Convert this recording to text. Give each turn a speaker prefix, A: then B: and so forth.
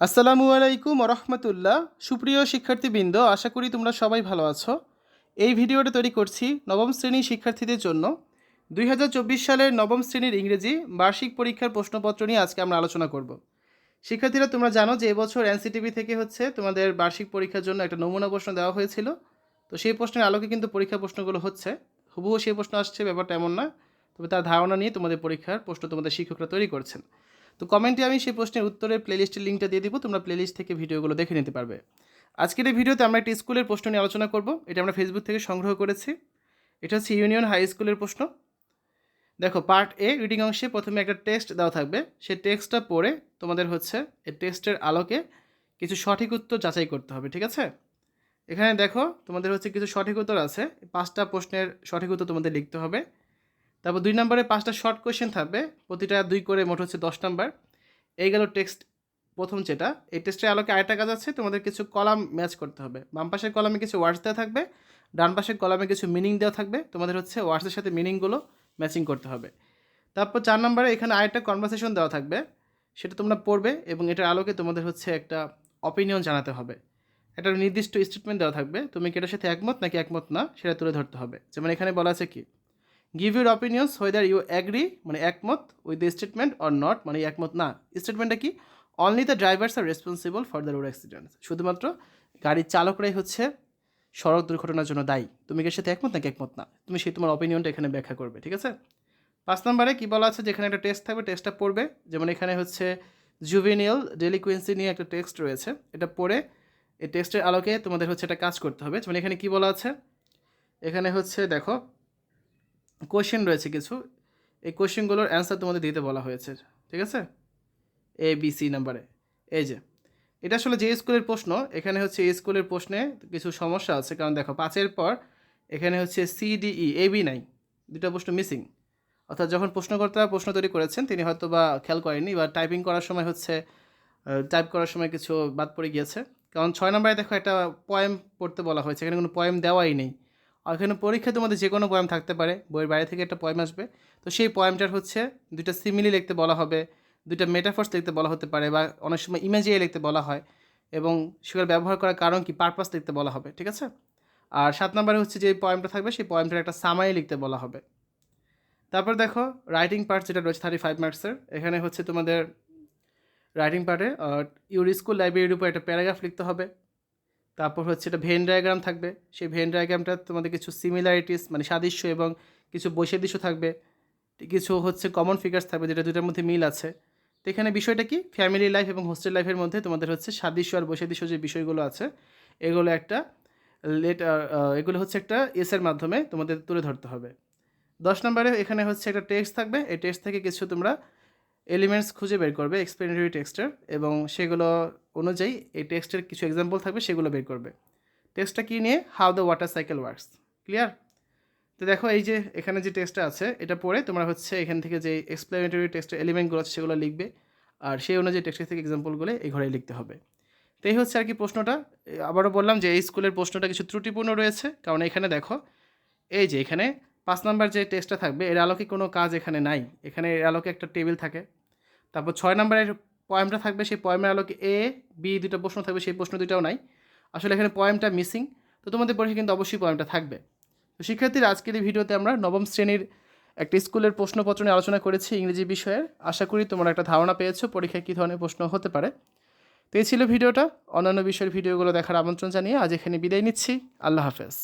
A: আসসালামু আলাইকুম রহমতুল্লাহ সুপ্রিয় শিক্ষার্থীবৃন্দ, আশা করি তোমরা সবাই ভালো আছো। এই ভিডিওটা তৈরি করছি নবম শ্রেণির শিক্ষার্থীদের জন্য। দুই হাজার চব্বিশ সালের নবম শ্রেণির ইংরেজি বার্ষিক পরীক্ষার প্রশ্নপত্র নিয়ে আজকে আমরা আলোচনা করব। শিক্ষার্থীরা, তোমরা জানো যে এবছর এনসিটিভি থেকে হচ্ছে তোমাদের বার্ষিক পরীক্ষার জন্য একটা নমুনা প্রশ্ন দেওয়া হয়েছিল। তো সেই প্রশ্নের আলোকে কিন্তু পরীক্ষা প্রশ্নগুলো হচ্ছে। হুবহু সেই প্রশ্ন আসছে, ব্যাপারটা এমন না। তবে তার ধারণা নিয়ে তোমাদের পরীক্ষার প্রশ্ন তোমাদের শিক্ষকরা তৈরি করছেন। তো কমেন্টে আমি সেই প্রশ্নের উত্তরের প্লেলিস্টের লিঙ্কটা দিয়ে দিব, তোমরা প্লেলিস্ট থেকে ভিডিওগুলো দেখে নিতে পারবে। আজকের এই ভিডিওতে আমরা একটি স্কুলের প্রশ্ন নিয়ে আলোচনা করব, এটা আমরা ফেসবুক থেকে সংগ্রহ করেছি। এটা হচ্ছে ইউনিয়ন হাই স্কুলের প্রশ্ন। দেখো পার্ট এ রিডিং অংশে প্রথমে একটা টেক্সট দেওয়া থাকবে। সেই টেক্সটটা পড়ে তোমাদের হচ্ছে এই টেক্সটের আলোকে কিছু সঠিক উত্তর যাচাই করতে হবে, ঠিক আছে? এখানে দেখো, তোমাদের হচ্ছে কিছু সঠিক উত্তর আছে, পাঁচটা প্রশ্নের সঠিক উত্তর তোমাদের লিখতে হবে। তারপর দুই নম্বরে পাঁচটা শর্ট কোয়েশ্চেন থাকবে। প্রতিটা দুই করে মোট হচ্ছে দশ নম্বর এই গেল টেক্সট প্রথম যেটা। এই টেক্সটের আলোকে আরেকটা কাজ আছে, তোমাদের কিছু কলাম ম্যাচ করতে হবে। বাম পাশের কলামে কিছু ওয়ার্ডস দেওয়া থাকবে, ডান পাশের কলামে কিছু মিনিং দেওয়া থাকবে। তোমাদের হচ্ছে ওয়ার্ডসের সাথে মিনিংগুলো ম্যাচিং করতে হবে। তারপর চার নম্বরে এখানে আরেকটা কনভারসেশন দেওয়া থাকবে। সেটা তোমরা পড়বে এবং এটার আলোকে তোমাদের হচ্ছে একটা অপিনিয়ন জানাতে হবে। একটা নির্দিষ্ট স্টেটমেন্ট দেওয়া থাকবে। তুমি কি এটার সাথে একমত নাকি একমত না, সেটা তুলে ধরতে হবে। যেমন এখানে বলা আছে কি give your opinions whether you agree মানে একমত with the statement or not মানে একমত না। স্টেটমেন্টটা কি? Only the drivers are responsible for the road accident শুধুমাত্র গাড়ির চালকরাই হচ্ছে সড়ক দুর্ঘটনার জন্য দায়ী। তুমি এর সাথে একমত নাকি একমত না? তুমি সেই তোমার অপিনিয়নটা এখানে ব্যাখ্যা করবে, ঠিক আছে? পাঁচ নম্বরে কী বলা আছে? যেখানে একটা টেস্ট থাকবে টেস্টটা পড়বে। যেমন এখানে হচ্ছে জুভেনিয়াল ডেলিকুয়েন্সি নিয়ে একটা টেক্সট রয়েছে। এটা পড়ে এই টেক্সটের আলোকে তোমাদের হচ্ছে একটা কাজ করতে হবে। যেমন এখানে কী বলা আছে? এখানে হচ্ছে দেখো কোশ্চেন রয়েছে কিছু। এই কোশ্চেনগুলোর অ্যান্সার তোমাদের দিতে বলা হয়েছে, ঠিক আছে? এ বি সি নাম্বারে এই যে, এটা আসলে যে স্কুলের প্রশ্ন, এখানে হচ্ছে এই স্কুলের প্রশ্নে কিছু সমস্যা আছে। কারণ দেখো, পাঁচের পর এখানে হচ্ছে সিডিই এ বি নাই। দুটো প্রশ্ন মিসিং অর্থাৎ যখন প্রশ্নকর্তা প্রশ্ন তৈরি করেছেন, তিনি হয়তো বা খেয়াল করেননি বা টাইপিং করার সময় হচ্ছে টাইপ করার সময় কিছু বাদ পড়ে গিয়েছে। কারণ ছয় নম্বরে দেখো একটা পয়েম পড়তে বলা হয়েছে। এখানে কোনো পয়েম দেওয়াই নেই। এখানে পরীক্ষা তোমাদের যে কোনো পয়েম থাকতে পারে, বইয়ের বাইরে থেকে একটা পয়েম আসবে। তো সেই পয়েমটার হচ্ছে দুইটা সিমিলি লিখতে বলা হবে, দুইটা মেটাফোর্স লিখতে বলা হতে পারে বা অনেক সময় ইমেজিয়ে লিখতে বলা হয় এবং সেগুলো ব্যবহার করার কারণ কি? পারপাস লিখতে বলা হবে, ঠিক আছে? আর সাত নম্বরে হচ্ছে যে পয়েমটা থাকবে, সেই পয়েমটার একটা সামাই লিখতে বলা হবে। তারপর দেখো রাইটিং পার্ট যেটা রয়েছে থার্টি ফাইভ মার্কসের এখানে হচ্ছে তোমাদের রাইটিং পার্টে ইউর স্কুল লাইব্রেরির উপর একটা প্যারাগ্রাফ লিখতে হবে। তারপর হচ্ছে এটা ভেন ডায়াগ্রাম থাকবে। সেই ভেন ডায়াগ্রামটা তোমাদের কিছু সিমিলারিটিস মানে সাদৃশ্য এবং কিছু বৈসাদৃশ্য থাকবে। কিছু হচ্ছে কমন ফিগার্স থাকবে যেটা দুটার মধ্যে মিল আছে। তো এখানে বিষয়টা কি? ফ্যামিলি লাইফ এবং হোস্টেল লাইফের মধ্যে তোমাদের হচ্ছে সাদৃশ্য আর বৈসাদৃশ্য যে বিষয়গুলো আছে, এগুলো একটা লেট এগুলো হচ্ছে একটা এসের মাধ্যমে তোমাদের তুলে ধরতে হবে। দশ নম্বরে এখানে হচ্ছে একটা টেক্সট থাকবে। এই টেক্সট থেকে কিছু তোমরা এলিমেন্টস খুঁজে বের করবে এক্সপ্লেনেটরি টেক্সটের এবং সেগুলো অনুযায়ী এই টেক্সটের কিছু এক্সাম্পল থাকবে, সেগুলো বের করবে। টেক্সটটা কী নিয়ে? How the water cycle works clear তো দেখো এই যে এখানে যে টেক্সটটা আছে, এটা পড়ে তোমরা হচ্ছে এখান থেকে যে এক্সপ্লেনেটরি টেক্সটের এলিমেন্টগুলো আছে সেগুলো লিখবে আর সেই অনুযায়ী টেক্সটের থেকে এক্সাম্পলগুলো এই ঘরে লিখতে হবে। তো এই হচ্ছে আর কি প্রশ্নটা। আবারও বললাম যে এই স্কুলের প্রশ্নটা কিছু ত্রুটিপূর্ণ রয়েছে, কারণ এখানে দেখো, এই যে এখানে পাঁচ নাম্বার যে টেস্টটা থাকবে, এর আলোকে কোনো কাজ এখানে নাই। এখানে এর আলোকে একটা টেবিল থাকে তারপর ছয় নম্বরের পয়েমটা থাকবে, সেই পয়েমের আলোকে এ, বি দুটো প্রশ্ন থাকবে, সেই প্রশ্ন দুটাও নাই। আসলে এখানে পয়েমটা মিসিং তো তোমাদের পরীক্ষা কিন্তু অবশ্যই পয়েমটা থাকবে। তো শিক্ষার্থীর, আজকের এই ভিডিওতে আমরা নবম শ্রেণির একটা স্কুলের প্রশ্নপত্র নিয়ে আলোচনা করেছি ইংরেজি বিষয়ের। আশা করি তোমরা একটা ধারণা পেয়েছ, পরীক্ষায় কী ধরনের প্রশ্ন হতে পারে। তো এই ছিল ভিডিওটা। অন্যান্য বিষয়ের ভিডিওগুলো দেখার আমন্ত্রণ জানিয়ে আজ এখানে বিদায় নিচ্ছি। আল্লাহ হাফেজ।